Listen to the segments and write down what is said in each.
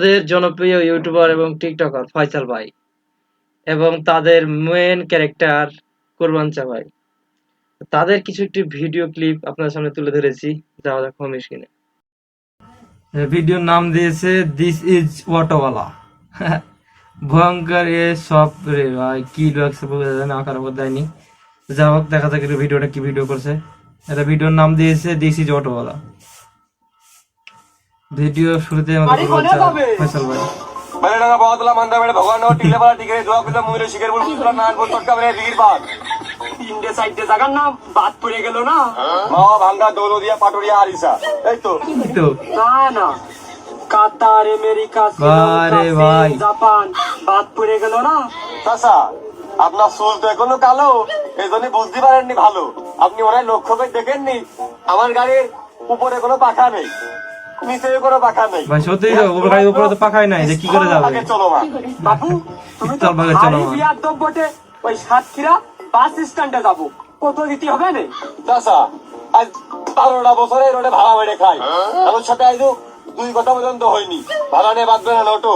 তাদের জনপ্রিয় ইউটিউবার এবং টিকটকার ফয়সাল ভাই এবং তাদের মেন ক্যারেক্টার কোরবানচা ভাই। তাদের কিছু একটি ভিডিও ক্লিপ আপনার সামনে তুলে ধরেছি যাওয়া যাক হোম ভিডিওর নাম দিয়েছে দিস ইজ অটোওয়ালা ভয়ঙ্কর এ সব রে ভাই, কি লাগছে বোঝা যায় না, আকার দেয়নি। যা হোক, দেখা যাক ভিডিওটা কি ভিডিও করছে। এটা ভিডিওর নাম দিয়েছে দিস ইজ অটোওয়ালা ভিডিও শুরুতে আমাদের ফয়সাল ভাই। বেলেডাঙ্গা বহতলা মান্দা বেড়ে ভগবান নগর টিকলে পাড়া টিকে দোয়া কুলা মুমিরে শিখের বল কুলা নানপুর চটকা বেড়ে দিগির পাক তিনটে সাইডে জায়গার নাম বাদ পড়ে গেল না? মা ভাঙ্গা দৌলদিয়া পাটুরিয়া আরিসা। এই তো। তো না না। কাতার আমেরিকা শ্রীলঙ্কা, ভাই। জাপান বাদ পড়ে গেল না? চাচা আপনার চুল তো এখনও কালো এই জন্য বুঝতে পারেননি ভালো। আপনি ওরাই লক্ষ্য করে দেখেননি আমার গাড়ির উপরে কোনো পাখা নেই। ভাই সত্যি তো ওপর গাড়ির উপরে তো পাখাই নাই যে কি করে যাবে? আগে চলো মা বাবু তুমি তো চল বাগে চলো ভারী মা। বিয়ার দম বটে ওই সাতক্ষীরা বাস স্ট্যান্ডে যাব। কত দিতে হবে না চাচা আজ বারোটা বছরে রোডে ভাড়া বেড়ে খাই আমার সাথে আজ দুই কথা পর্যন্ত হয়নি। ভাড়া নিয়ে বাঁধবে না অটো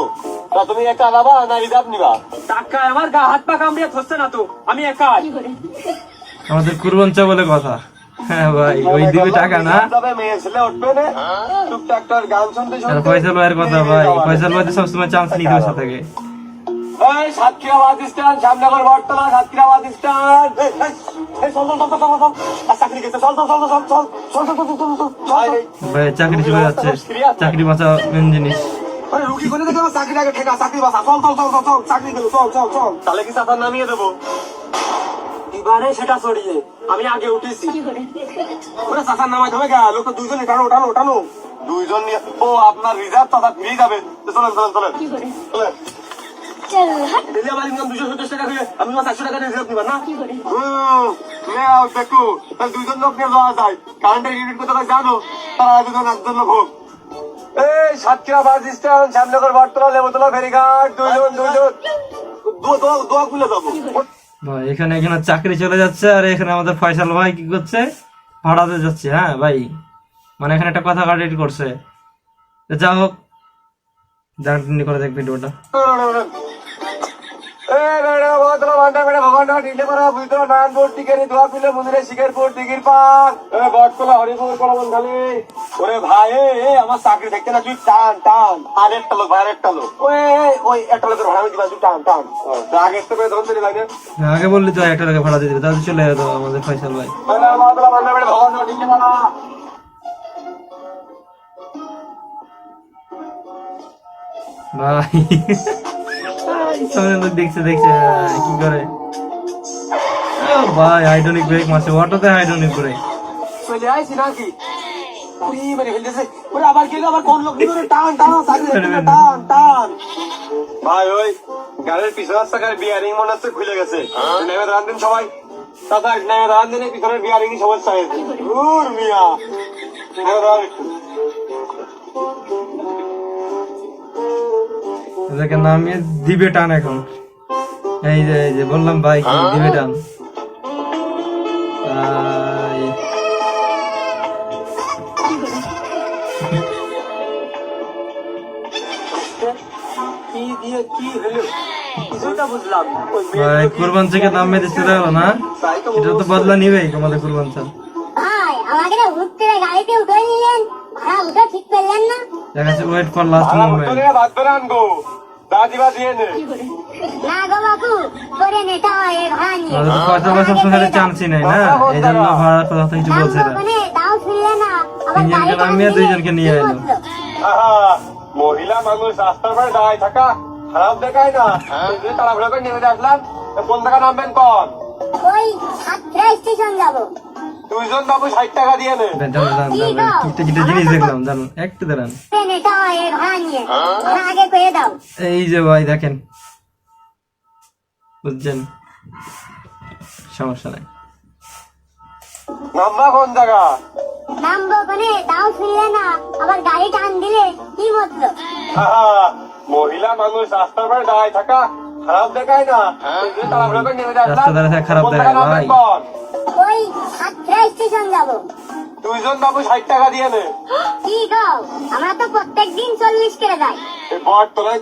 তা তুমি একা যাবা না রিজার্ভ নিবা? টাকা আমার গা হাত পা কামড়িয়ে ধরছে না তো আমি একাই। আমাদের বলে কথা। চাকরি চলে যাচ্ছে চাকরি বাঁচা মেন জিনিস চাকরি আগে ঠেকা চাকরি বাসা চল চল চল চল চাকরি চল চল চল তাহলে কি নামিয়ে দেবো এবারে সেটা সরিয়ে। আমি আগে উঠেছি। ওরে চাচা নামাই দেবে গা লোক দুইজন টানো টানো টানো দুইজন নিয়ে ও আপনার রিজার্ভ চাচা ফ্রি যাবে। চলেন চলেন চলেন। চলেন। ডেলি আমার ইনকাম দুশো সত্তর টাকা হয়ে আমি চারশো টাকা রিজার্ভ নিবেন না? দেখো। দুইজন লোক নিয়ে যাওয়া যায়। কারেন্টের ইউনিট কোথাও জানো? তারা দুজন একজন লোক হোক। এই সাতক্ষীরা বাস স্ট্যান্ড শ্যামনগর বটতলা লেবুতলা ফেরিঘাট দুইজন দুইজন। দোয়া খুলে যাব। ভাই, এখানে এখানে চাকরি চলে যাচ্ছে আর এখানে আমাদের ফয়সাল ভাই কি করছে? ভাড়াতে যাচ্ছে হ্যাঁ ভাই। মানে এখানে একটা কথা কাটি করছে। যা হোক জানি করে দেখ ভিডিওটা। ওরে ভাই এ, আমার চাকরি দেখতে না তুই টান টান। আর একটা লোক ভাই আর একটা লোক। ওই ওই একটা লোকের ভাড়া আমি দিবা তুই টান টান। তো আগে একটা করে ধরুন লাগে আগে। বললি তো একটা ভাড়া দিয়ে দিবে তাহলে চলে যেত আমাদের ফয়সাল ভাই। ভাই। সামনে লোক দেখছে দেখছে কি করে? ভাই হাইড্রোলিক ব্রেক মারছে অটোতে হাইড্রোলিক ব্রেক। চলে আইছি নাকি? উড়ি মেরে ফেলতেছে। ওরে আবার গেল আবার কোন লোক? নিবে টান টান চাকরি টান টান ভাই ওই গাড়ির পিছনের চাকার বিয়ারিং মনে হচ্ছে খুলে গেছে। নেমে দাঁড়ান দিন সবাই। দাদা নেমে দাঁড়ান দিন পিছনের বিয়ারিং সমস্যা হয়েছে দূর মিয়া। নেমে দাঁড়ান। একটু। এদেরকে নামিয়ে দিবে টান এখন। এই যে এই যে বললাম ভাই দিবে টান। ভাই, ভাই কুরবান থেকে দেখো না। এটা তো বদলা নিবেই আমাদের কুরবান স্যার ভাই আমাকে হুট করে গাড়িতে উঠে নিলেন। ভাড়া উঠে ঠিক করলেন না। দেখা যাচ্ছে ওয়েট ফর লাস্ট ভালো নিয়ে ভাত বেড়ে আনব দাদি বা দিয়ে না গো বাবু করে নেতা হয় এ ভাড়া নিয়ে। আমাদের তো পয়সা পয়সা সবসময় চান্সই নেই না? এই জন্য ভাড়া কথা কিছু বলছে না। আবার গাড়ি দুইজনকে নিয়ে এলো। মহিলা মানুষ রাস্তার পরে দাঁড়ায় থাকা। খারাপ দেখায় না। এই যে তাড়াহুড়ো করে নেমে আসলাম কোন টাকা নামবেন কন? ওই সাতক্ষীরা স্টেশন যাব। দুইজন বাবু ষাট টাকা দিয়ে নে জানো জানো জানো কিটা কিটা জিনিস দেখলাম জানো একটু দাঁড়ান। করে নেতা হয় দাও। এই যে ভাই দেখেন। বুঝছেন? সমস্যা নাই। নাম্বা কোন জায়গা? নামবো ওখানে তাও শুনলে না আবার গাড়ি টান দিলে কি মতলব? মহিলা মানুষ রাস্তার পরে দাঁড়ায় থাকা খারাপ দেখায় না। এই যে তাড়াহুড়ো করে নেমে আসলাম রাস্তা দাঁড়ায় খারাপ দেখায়, ভাই। ওই স্টেশন যাব। দুইজন বাবু ষাট টাকা দিয়ে নে কি গো? আমরা তো প্রত্যেক দিন চল্লিশ করে যাই। এই বর্তমানে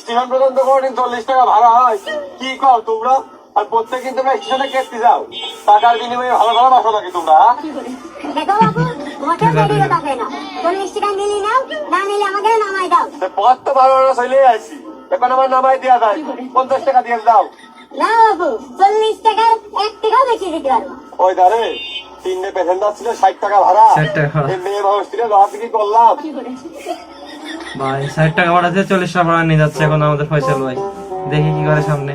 স্টেশন পর্যন্ত কোনদিন চল্লিশ টাকা ভাড়া হয়। কি কর তোমরা? আর প্রত্যেকদিন তোমরা স্টেশনে কেটে যাও। টাকার বিনিময়ে ভালো ভালো বাসো নাকি তোমরা হ্যাঁ? দেখো বাবু মোটেও দেরি কথা না। চল্লিশ টাকা নিলি নাও না নিলে আমাকে নামাই দাও। পথ তো ভালো চলে এখন আমার নামাই দেওয়া যায়। পঞ্চাশ টাকা দিয়ে দাও। না বাবু চল্লিশ টাকার এক টাকাও বেশি দিতে পারব ওই দাঁড়ে তিনটে প্যাসেঞ্জার ছিল ষাট টাকা ভাড়া। 60 টাকা মেয়ে মানুষ ছিল করলাম। ভাই ষাট টাকা ভাড়াতে চল্লিশ টাকা ভাড়া নিয়ে যাচ্ছে এখন আমাদের ফয়সাল ভাই। দেখি কি করে সামনে।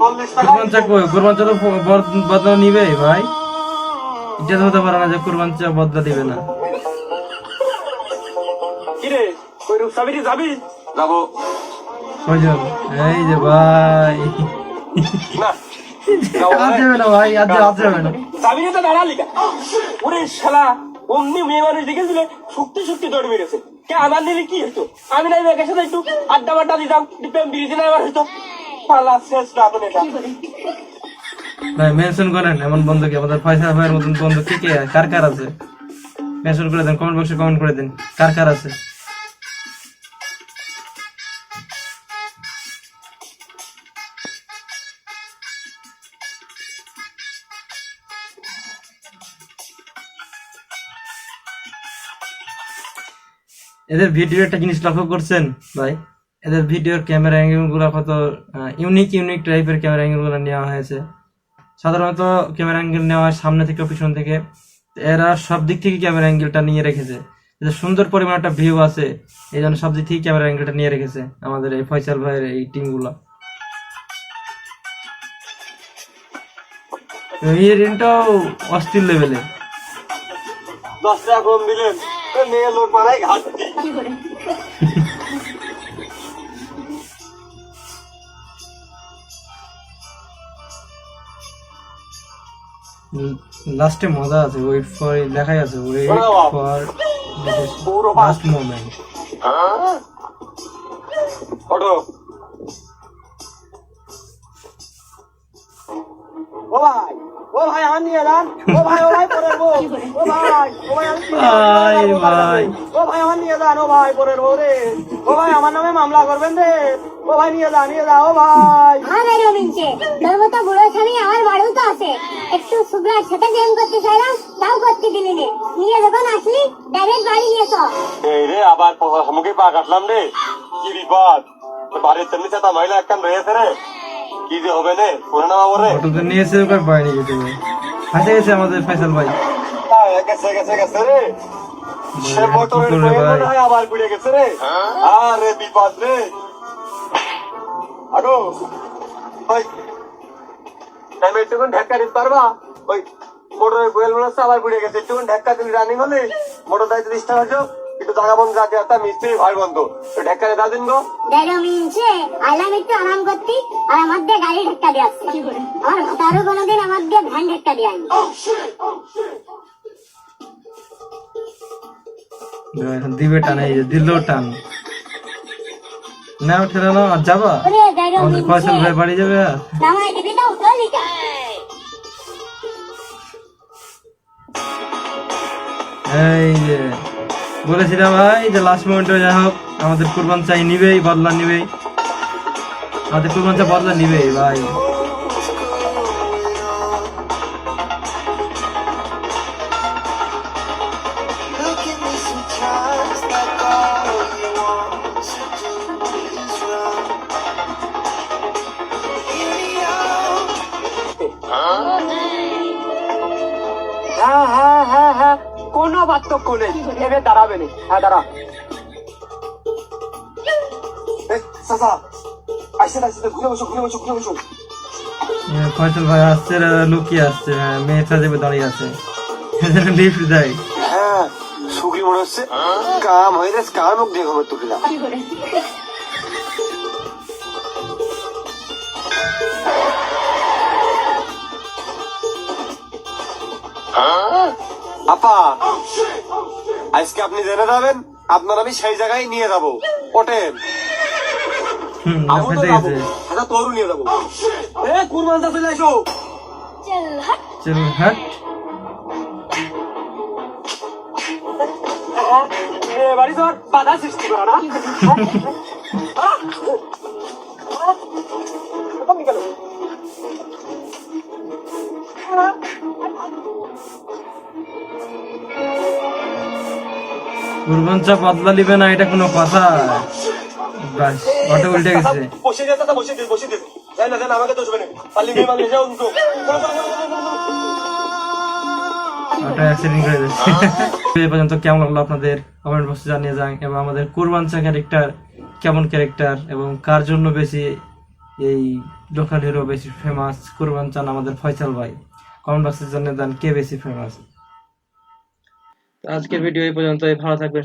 কুরবান চা কই কুরবান চা তো বদলা নিবে ভাই। এটা তো হতে পারে না যে কুরবান চা বদলা দিবে না। কিরে ওই রূপসাবিটি যাবি? যাব। কয়জন এই যে ভাই। না। যাব যাবে না ভাই আজ আজ যাবে না। যাবি তো দাঁড়ালি ওরে শালা অমনি মেয়ে মানুষ দেখেছিলে শক্তি শক্তি দৌড় মেরেছে। কে আমার নিলে কি হতো আমি নাই মেয়ের সাথে একটু আড্ডা বাড্ডা দিতাম প্রেম বিরিজে না আমার হতো ভাই মেনশন করেন, এমন বন্ধু কি? আমাদের পয়সা ভাইয়ের মতন বন্ধু কে কার কার আছে? মেনশন করে দেন কমেন্ট বক্সে কমেন্ট করে কার কার আছে? এদের ভিডিও একটা জিনিস লক্ষ্য করছেন, ভাই? এদের ভিডিওর ক্যামেরা অ্যাঙ্গেলগুলো কত ইউনিক ইউনিক টাইপের ক্যামেরা অ্যাঙ্গেলগুলো নেওয়া হয়েছে। সাধারণত ক্যামেরা অ্যাঙ্গেল নেওয়া হয় সামনে থেকে পিছন থেকে এরা সব দিক থেকে ক্যামেরা অ্যাঙ্গেলটা নিয়ে রেখেছে। এদের সুন্দর পরিমাণ একটা ভিউ আছে এই জন্য সব দিক থেকে ক্যামেরা অ্যাঙ্গেলটা নিয়ে রেখেছে আমাদের এই ফয়সাল ভাইয়ের এই টিমগুলো এই ঋণটাও অস্থির লেভেলে দশ টাকা কম দিলেন। মেয়ে লোক মারাই ঘাটতি লাস্টে মজা আছে ওয়েট ফর লেখাই আছে ওয়েট ফর লাস্ট মোমেন্ট ওঠো ও ভাই ও ভাই আমার নিয়ে যান ও ভাই ও ভাই পরের বউ ও ভাই ও ভাই ভাই, ভাই। ও ভাই আমার নিয়ে যান ও ভাই পরের বউ রে ও ভাই আমার নামে মামলা করবেন রে ও ভাই নিয়ে যা নিয়ে যা ভাই। আমার বাড়িও মিলছে তোর মতো বুড়ো স্বামী আমার বাড়িও তো আছে। একটু শুক্লার সাথে প্রেম করতে চাইলাম তাও করতে দিলি নে। নিয়ে যখন আসলি ডাইরেক্ট বাড়ি নিয়ে এই রে আবার মুখে পা কাটলাম রে। কি বিপদ? বাড়ির তেমনি চেতা মহিলা একটা রয়েছে রে। কি যে হবে রে করে না বাবু রে। তো নিয়েছে ওকে পায়নি যেতে ফাঁসে গেছে আমাদের ফয়সাল ভাই। আয়, গেছে গেছে গেছে রে। সে মোটরের হয় আবার ঘুরে গেছে রে। আরে বিপদ রে। আগো ওই টাইম একটুকুন ঢাক্কা দিতে পারবা? ওই মোটরের বয়েল মনে হচ্ছে আবার ঘুরে গেছে। একটুকুন ঢাক্কা তুমি রানিং হলে মোটর দায়িত্ব দিতে হতো একটু জায়গা বন্ধ রাখতে একটা মিস্ত্রি ভাই বন্ধ। তো দাও দিন গো। ডাইরেক্ট মিলছে আইলাম একটু আরাম করতে আর আমার দিয়ে গাড়ি ধাক্কা দিয়ে আসছে। আমার ভাতারও কোনোদিন আমার দিয়ে ভ্যান ধাক্কা দিয়ে আনি দিবে টান এই যে দিল টান। না উঠে না যাবা? আমাদের ফসল ভাই বাড়ি যাবে? এই যে বলেছিলাম ভাই যে লাস্ট মোমেন্টে যাই হোক আমাদের কুরবান চাই নিবেই বদলা নিবেই। আমাদের কুরবান চা বদলা নিবেই ভাই। কোনো পার্থক্য নেই এবার দাঁড়াবে না। হ্যাঁ দাঁড়া। চাচা আইসে আইসে ঘুরে বসো ঘুরে বসো ঘুরে বসো। এ, ভাই আসছে লুকিয়ে আসছে? হ্যাঁ মেয়ে সাজেবে দাঁড়িয়ে আছে। লিফট দেয় হ্যাঁ শুকরি মনে হচ্ছে। কাম হয়ে যাচ্ছে কার মুখ দিয়ে ঘুমে তুলিলাম আপা আজকে আপনি জেনে যাবেন আপনার আমি সেই জায়গায় নিয়ে যাব ওঠেন আচ্ছা তোরও নিয়ে যাব। এ কুরবান চলে আসো। চল হাট চল হাট এ বাড়ি তোর বাধা সৃষ্টি করা না। তুমি কুরবান চা বদলা নিবে না এটা কোনো কথা। বাস অটো উল্টে গেছে। বসে যেতে তা বসে দে বসে দে যাই না যাই আমাকে তো না। পাল্লি মেয়ে মানুষ যাও তো অটো অ্যাক্সিডেন্ট করে যাচ্ছে এই পর্যন্ত কেমন লাগল আপনাদের কমেন্ট বক্সে জানিয়ে যান এবং আমাদের কুরবান চা ক্যারেক্টার কেমন ক্যারেক্টার এবং কার জন্য বেশি এই লোকাল হিরো বেশি ফেমাস কুরবান চান আমাদের ফয়সাল ভাই? কমেন্ট বক্সে জানিয়ে দেন কে বেশি ফেমাস আজকের ভিডিও এই পর্যন্ত ভালো থাকবেন